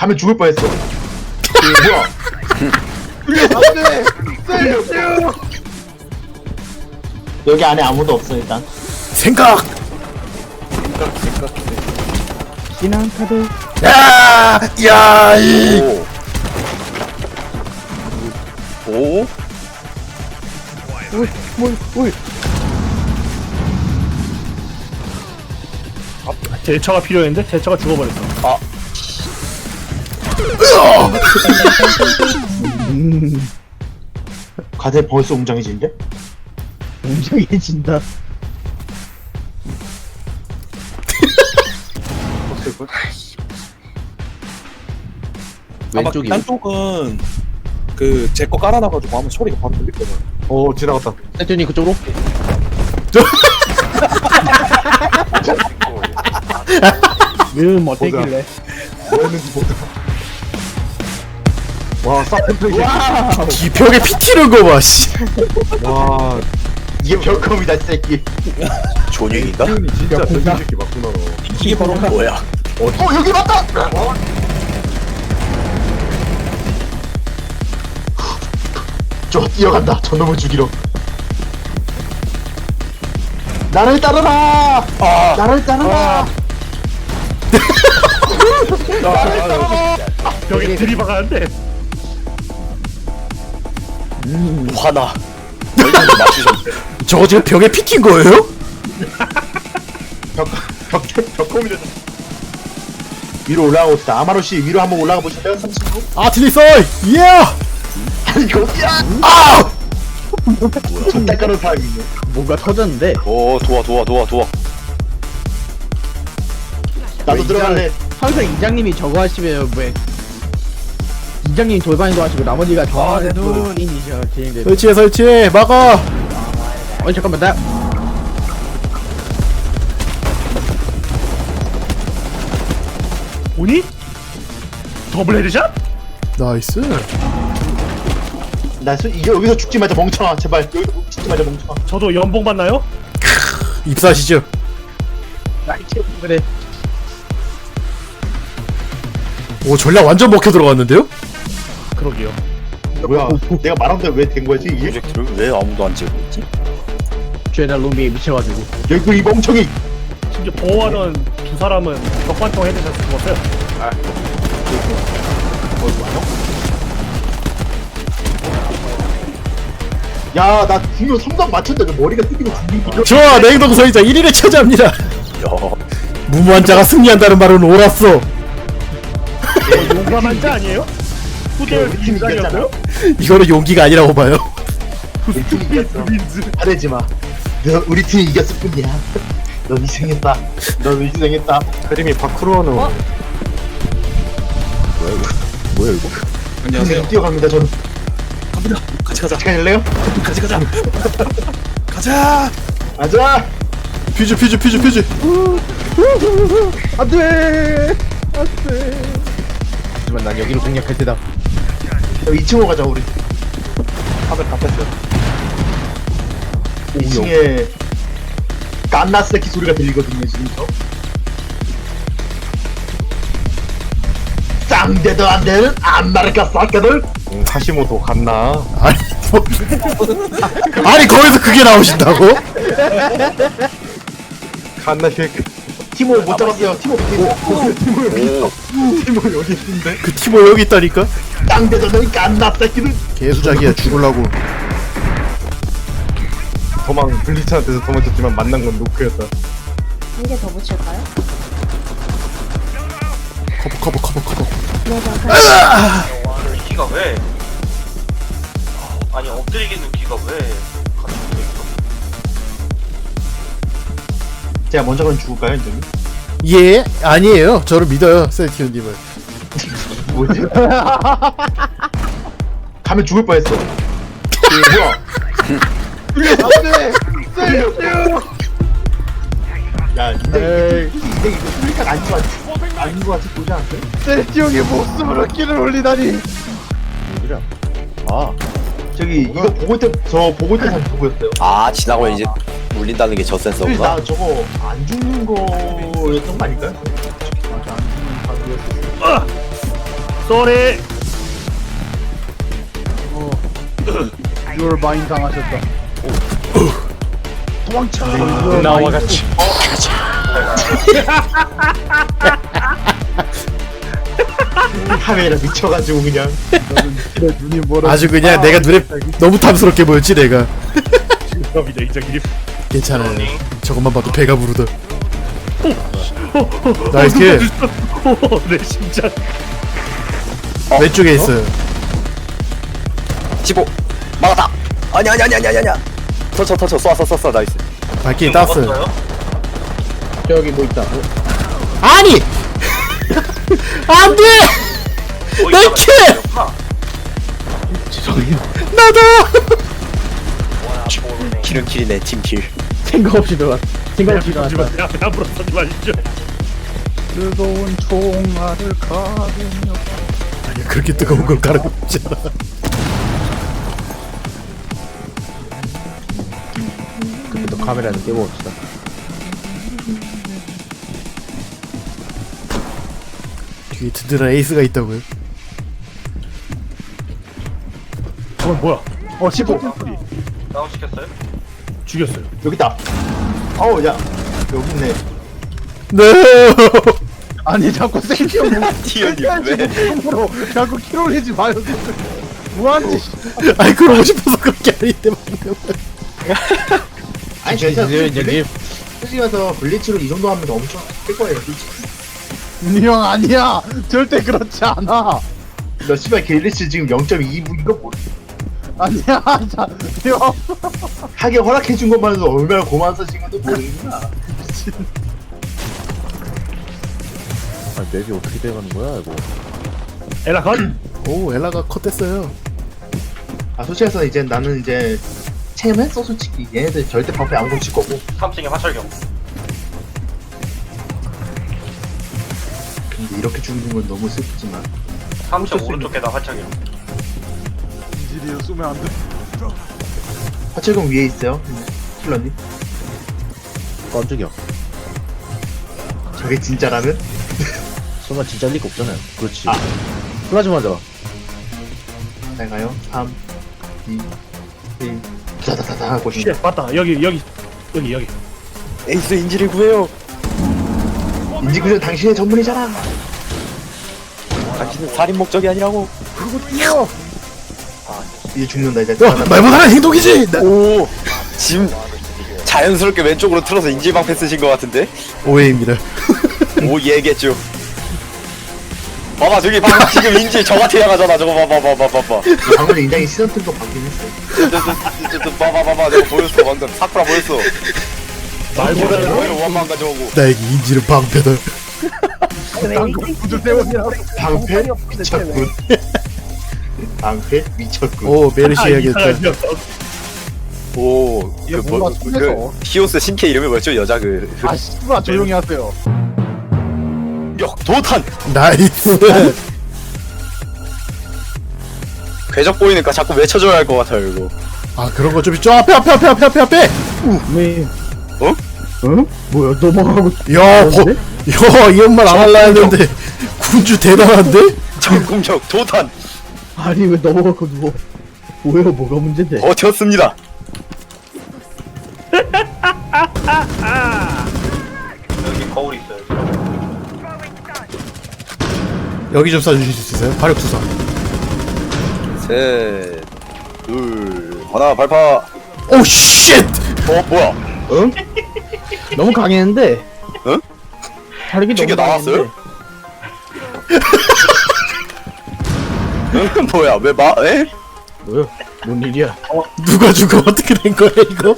가면 죽을 뻔했어. 뭐야? 안돼. 살려줘. 여기 안에 아무도 없어 일단. 생각! 신한 카드 야! 야! 이! 오. 오? 뭘뭘 제처가 필요했는데 제처가 죽어버렸어. 과제 벌써 웅장해지는데? 웅장해진다 왼쪽이. 딴 쪽은 그 제 거 깔아놔가지고 하면 소리가 바로 들리거든. 오 지나갔다. 세준이 그쪽으로 음 어떻길래 뭐였는지 보자. 와 사펜트리. 이 벽에 피 튀는 거 봐, 씨. 와 이게 이 새끼. 존익인가? 진짜 저기 새끼 맞구나. 이게 바로 뭐야? 어 여기 맞다. 저 뛰어간다. 저놈을 죽이러. 나를 따르라. 나를 따르라. 여기 들이박았는데 화나. 맞추셨네. 저거 지금 벽에 피 튄 거예요? 벽 벽 벽컴이 됐다. 위로 올라가고 있다. 아마로 씨 위로 한번 올라가 보실래요? 3층으로? 아트리서! 예! 아니 여기야. 아! 존나 까는 사람이네. 뭔가 터졌는데 오 도와 도와 도와 도와. 나도 들어갈래. 항상 이장님이 저거 하시면 왜 이장님 돌반이도 하시고 나머지가 저 하는 인이셔 진행돼 설치해, 설치해! 막아! 어 잠깐만 나 오니? 더블 헤드샷? 나이스. 나 수, 이거 여기서 죽지 말자 멍청아 제발 여기서 죽지 말자 멍청아. 저도 연봉 받나요? 입사하시죠. 나이트 그래 오, 전략 완전 먹혀 들어갔는데요? 그러게요. 뭐야? 내가 말한 대로 왜된 거지 이게? 프로젝트를 왜 아무도 안 찍고 있지? 죄다 룸비에 미쳐가지고 여기 이 멍청이. 심지어 보호하던 두 사람은 격관통 헤드샷 죽었어요. 야나 분명 성당 맞췄는데 머리가 뜯기고 죽는 거. 좋아, 냉동 서이자 1위를 차지합니다. 야. 무모한 자가 승리한다는 말은 옳았어. 용감한 자 아니에요? 후대열 그 팀이 인간이었어요? 이거는 용기가 아니라고 봐요. 우리 팀이 이겼어. 화내지 마. 너 우리 팀이 이겼을 뿐이야. 넌 희생했다. 넌 희생했다. 그림이 바쿠로는 어? 뭐야, 이거? 안녕하세요. 뛰어갑니다 저는. 갑니다. 같이 가자. 같이 갈래요? 같이 가자. 가자. 가자. 퓨즈, 퓨즈, 퓨즈, 퓨즈. 안돼 안돼 하지만 난 여기로 공략할 테다 2층으로 가자 우리. 카메라 다 뺐어요. 2층에 깐나스키 소리가 들리거든요 지금 저. 짱대도 안 되는 안마르카 사케들. 하시모토 갔나? 아니, 뭐. 아니, 거기서 그게 나오신다고? 갔나 쉐이크. 티모 못 잡았어요. 티모 티모 티모 여기 있어. 티모 여기 있는데. 그 티모 여기 있다니까? 짱대도 는 깐나 새끼들. 개수작이야, 죽을라고. 도망 블리츠한테서 도망쳤지만 만난 건 노크였다. 한 개 더 붙일까요? 커버, 커버, 커버, 커버. 네, 자, 기가 왜? 아니 엎드리겠는 기가 왜? 제가 먼저 가면 죽을까요, 이제? 예, 아니에요. 저를 믿어요, 세티오님을. 뭐지? 가면 죽을 뻔했어. 뭐야? 안돼! 살려줘! 야, 근데 이게 이게 소리가 아닌 거 같지? 아닌 거 같이 보지 않았어요? 셀티용의 목숨으로 끼를 올리다니 아, 저기 이거 보고 있던 저 보고 있던 사람 누구였어요? 아 지나고 이제 울린다는 게 저 근데 센서구나. 나 저거 안 죽는 거였던 거 아닐까요? 맞아, 안 죽는 쏘리! 듀얼 바인 당하셨다. 도망쳐. 나와 같이 카메라 미쳐가지고 그냥. 내 눈이 멀어 아주 그냥 내가 눈에 너무 탐스럽게 보였지 내가. 겁니다 이장님 괜찮아. 저것만 봐도 배가 부르다. 나이스 내 심장. 왼쪽에 있어요 15 막았다. 아니 아니 아니 아니 아니 아니야 터쳐 터쳐. 쏴 쏴 쏴 쏴. 나이스. 발길이 땄어요 먹었어요? 저기 뭐 있다. 아니 안돼! 어, 내 키! 있구나. 나도! 킬은 킬이네 팀킬. 생각 없이 들어갔 생각 없이 하지 들어갔다. 마 앞에 앞으로 서지 마십시오. 뜨거운 총알을 가르며 아니야 그렇게 뜨거운 걸 가르고 있지 않아. 그때도 카메라를 깨봅시다 뒤에 든든한 에이스가 있다고요? 어 뭐야? 어15 다운 시켰어요? 죽였어요. 여기 있다. 어우 야. 여기 있네. 네. 아니 자꾸 생겨 티언님 왜? 으로 자꾸 키로 내지 마요. 무한지. 아니 그러고 싶어서 그렇게 아닌데 방금 아니 괜찮아 솔직히 가서 블리츠로 이 정도 하면 엄청 뜰 거예요 솔직히 형 아니야. 절대 그렇지 않아. 너 씨발 길리츠 지금 0.2부 이거 뭐 아니야 자, 형. 하게 허락해준 것만 해도 얼마나 사신 것도 모르는구나 아 맵이 어떻게 돼가는 거야 이거? 에라 건오 엘라가 컷됐어요. 아 솔직히 해서 이제 나는 이제 체험했어 솔직히. 얘네들 절대 방패 안 고칠 거고. 3층에 화철경 이렇게 죽이는 건 너무 슬프지만. 3층 오른쪽 계단 화철경 화철경 위에 있어요 킬러님? 깜짝이야. 저게 진짜라면? 설마 진짜 리가 없잖아요. 그렇지. 아. 플라즈마잖아 잘 가요? 3 2 1 다다다다 하고 쉣 맞다. 여기 여기. 여기 여기. 에이스 인지를 구해요. 인지구전 당신의 전문이잖아 당신은 살인 목적이 아니라고. 이제 죽는다 이제. 야 말 못하는 행동이지! 나- 오! 지금 자연스럽게 왼쪽으로 틀어서 인질방패 쓰신 것 같은데? 오해입니다 오 얘겠죠. 봐봐 저기 방금 지금 인질 저한테 향하잖아. 저거 봐봐 봐봐 봐봐 방금 인장이 시선 뜬거 바뀌긴 했어요. 저, 저, 저, 봐봐 봐봐 내가 보였어 방금 사쿠라 보였어. 말보다는 오히려 원만 가져오고. 나에게 인지는 방패다 방패? 미쳤군. 방패? 미쳤군. 오 메르시 아, 해야겠다. 녀석. 오그 뭔가 뭐. 그 히오스 신캐 이름이 뭐였죠? 여자 그 아 씨발 조용히 하세요. 역 도탄! 나이스. 궤적 보이니까 자꾸 외쳐줘야 할 것 같아요 이거. 아 그런 거좀 있죠. 앞에 앞에 앞에 앞에 앞에! 앞에 왜 어? 어? 뭐야 넘어가고 야, 버? 야, 이런 말안 할라 했는데 군주 대단한데? 정kum적 도탄 아니 왜 넘어가고 누워 뭐야 뭐가 문제인데 버텼습니다 여기 거울 있어요 여기 좀 쏴주실 수 있어요? 발역 투사. 셋 둘 하나 발파 오 쉣! 어 뭐야 너무 강했는데 응? 다르게 튀겨 너무 나왔어요? 뭐야 왜 마? 에? 뭐야 뭔 일이야 누가 죽어 어떻게 된 거야 이거?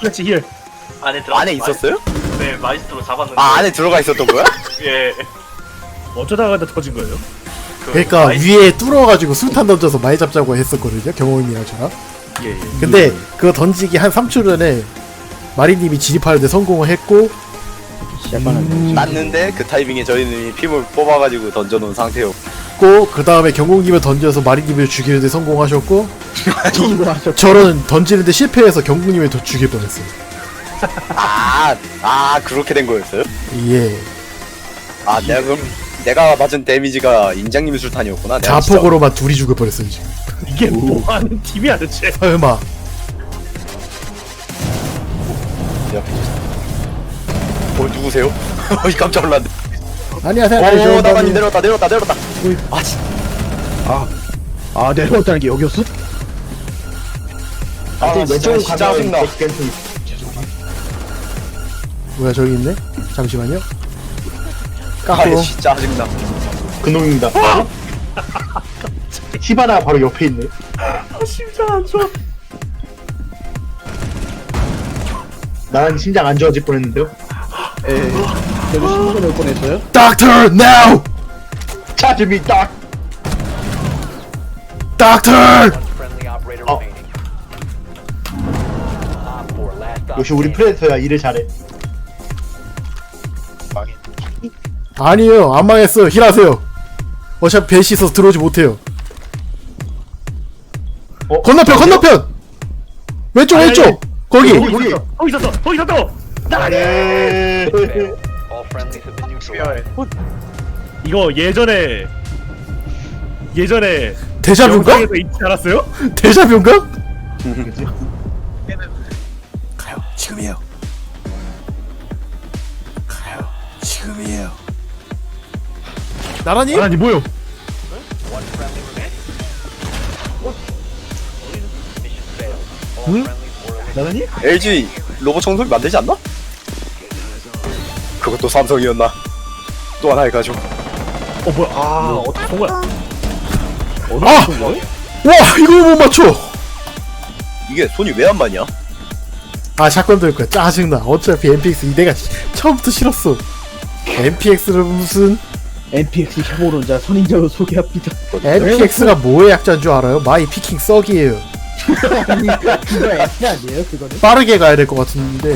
그렇지 힐 안에 들어 안에 있었어요? 네 마이스트로 잡았는데 아 안에 들어가 있었던 거야? 예 어쩌다가 다 터진 거예요 그 그러니까 마이스- 위에 뚫어가지고 술탄 던져서 많이 잡자고 했었거든요 경호님이랑 저랑. 예, 예. 근데 그거 던지기 한 3초 전에 마리님이 진입하는데 성공을 했고 시작하는 났는데 그 타이밍에 저희는 피물 뽑아가지고 던져놓은 상태였고 그 다음에 경공님을 던져서 마리님을 죽이는데 성공하셨고 저는 던지는데 실패해서 경공님을 더 죽일 뻔했어요. 아, 아 그렇게 된 거였어요? 예. 아 내가 그럼 내가 맞은 데미지가 인장님 술탄이었구나. 내가 진짜- 자폭으로만 둘이 죽어버렸어요 지금 이게 뭐 하는 팀이야 대체 설마 어 누구세요? 어이 깜짝 놀랐네. 안녕하세요 오 안녕하세요 나만이 내려왔다 내려왔다 내려왔다. 아 진. 아 내려왔다는 게 여기였어? 아 왼쪽으로 진짜 진짜 가면 짜증나. 뭐야 저기 있네 잠시만요 아 깎고 진짜 짜증나. 그놈입니다. 히바나 바로 옆에 있네. 심장 안 좋아 나랑 심장 안 좋아질 뻔했는데요. 예 저도 신문을 올 뻔했어요 닥터 now 차주미 딱. 닥터 어. 역시 우리 프레데터야 일을 잘해. 아니에요 안 망했어 힐하세요 어차피 배시 있어서 들어오지 못해요 어? 건너편 건너편 왼쪽 아니, 왼쪽 아니. 거기 거기 거기. 거기 있었어 거기 있었어 예. 이거 예전에 예전에 데자뷰인가? 영상에서 있지 않았어요? 데자뷰인가? 가요 지금이에요 가요 지금이에요 나라니? 아니 뭐요? 나라니? LG 로봇 청소기 만들지 않나? 그것도 삼성이었나? 또 하나의 가족. 어 뭐야? 아 어떻게 본 거야? 아! 와 이걸 못 맞춰! 이게 손이 왜 안 맞냐? 아 샷건 들 거야 짜증나. 어차피 MPX 내가 시- 처음부터 싫었어. MPX를 무슨? NPX 혐오론자 선인장을 소개합니다. MPX가 뭐의 약자인 줄 알아요? 마이 피킹 썩이에요. 그러니까 그거 F 아니에요 그거는? 빠르게 가야 될 것 같은데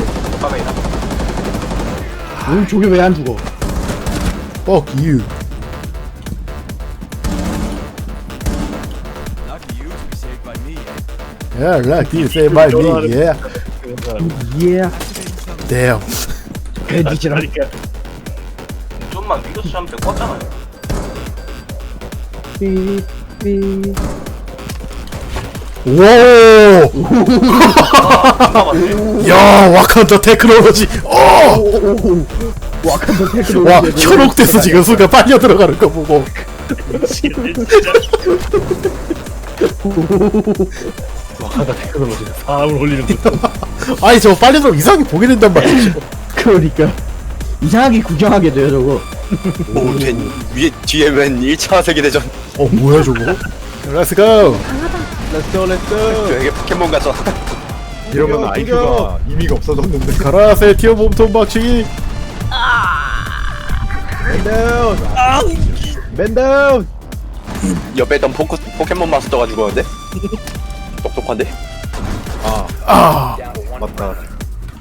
응 저게 왜 안 죽어 Fuck you Yeah, like you say by me, yeah. 예 Damn. 그러니까 좀만 위로 수하면 될. 삐삐 오! 야, 와칸다 테크놀로지. 어! 와칸다 테크놀로지 와, 현혹돼서 지금 순간 빨려 들어가는 거 보고. 진짜 와카다 테크놀로지 사람을 올리는 거 아니, 저 빨려 들어가면 이상하게 보게 된단 말이죠. 그러니까 이상하게 구경하게 돼요 저거 오, 위에 뒤에 웬 1차 세계대전. 어, 뭐야, 저거? Let's go! 렛츠고 렛츠고 되게 포켓몬 같아. 이러면 IQ가 의미가 없어졌는데. 가라, 세티어 몸통 박치기. 맨다운 맨다운 옆에 있던 포크, 포켓몬 마스터가 죽었는데? 똑똑한데? 아, 맞다.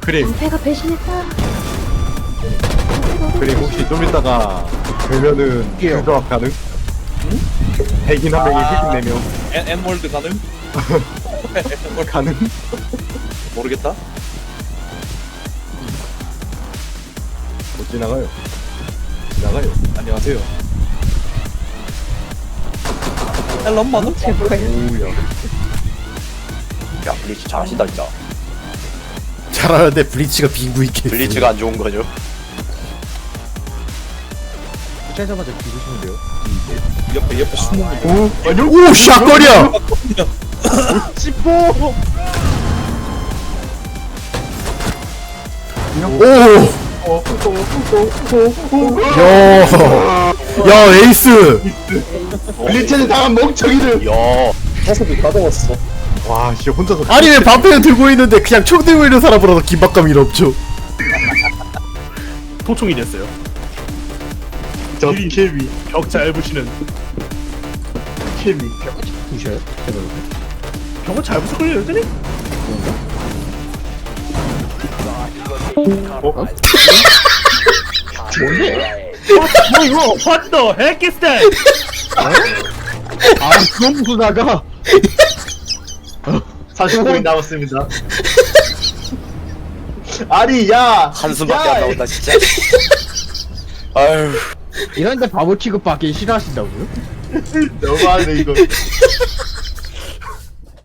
크림, 배가 배신했다. 크림 혹시 좀 이따가 되면은 그거 가능? 백인 한 명이 휘식 내면 엔, 엔월드 가능? 가능? 모르겠다. 못 지나가요. 지나가요. 안녕하세요. 앨런 마는? 오우야. 야, 블리츠 잘하신다, 진짜. 잘하는데 블리치가 빙구 있게. 블리츠가 안 좋은 거죠. 붙자자마자 죽으시면 돼요. 옆에, 옆에 숨은 분. 오, 샷건이야! 씹고! 오! 야, 야, 에이스! 블리체를 당한 멍청이들! 야, 타석이 까먹었어. 와, 씨, 혼자서. 아니, 왜 반패는 들고 있는데 그냥 총 들고 있는 사람으로서 긴박감이 없죠? 도총이 됐어요 저 킬비, 벽잘 부시는 킬비. 부셔요? 벽은 잘 부수거든요 여전히? 어? 뭐 이거 What the heck is that? 아 그런 부수다가 40분이 남았습니다. 아니, 야! 한숨밖에 야! 안 나온다, 진짜. 아유, 이런데 바보 취급받기 싫어하신다고요? 너무하네 이거